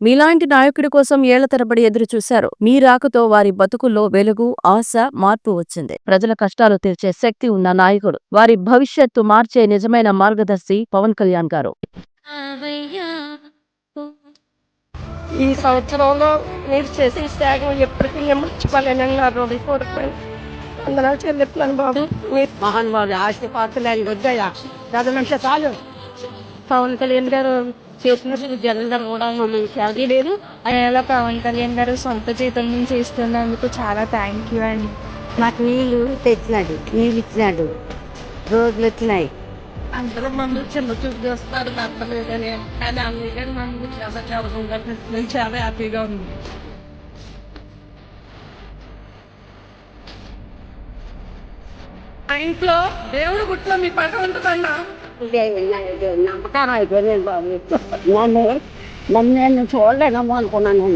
మీలాంటి నాయకుడి కోసం ఏళ్ళ తరబడి ఎదురు చూశారు. మీ రాకతో వారి బతుకుల్లో వెలుగు ఆశ మార్పు వచ్చింది. ప్రజల కష్టాలు తీర్చే శక్తి ఉన్న నాయకుడు. వారి భవిష్యత్తు మార్చే నిజమైన మార్గదర్శి పవన్ కళ్యాణ్ గారు. ఈ సంవత్సరంలో మీరు చేసిన త్యాగం ఎప్పటికీ నేను మర్చిపోలేనని నా రోజు కోరుకున్నాను అందరూ చెల్లిస్తున్నాను బాబు. ఆశపాత్రలు ఆయన వద్దయ్యా చాలు. పవన్ కళ్యాణ్ గారు చేసిన జనం కూడా మనం లేదు. అలా పవన్ కళ్యాణ్ గారు సొంత జీతం నుంచి ఇస్తున్నందుకు చాలా థ్యాంక్ యూ అండి. నాకు నీళ్ళు తెచ్చినాడు నీళ్ళు ఇచ్చినాడు. రోజులు వచ్చినాయి. అందరూ మమ్మల్ని చిన్న చూపు చేస్తున్నారు నచ్చలేదని కానీ చాలా చాలా నేను చాలా హ్యాపీగా ఉంది మా ఇంట్లో దేవుడు గుట్లో మీ పట్ట ఉంటుందన్నా ಬೇಕಾದ್ರೆ ಆಯ್ತು ಏನು ಬಾವಿ ನಾನು ಮೊನ್ನೆ ಸೊಳ್ಳೆ ನಮ್ಮ ಅನ್ಕೊಂಡು ನಾನು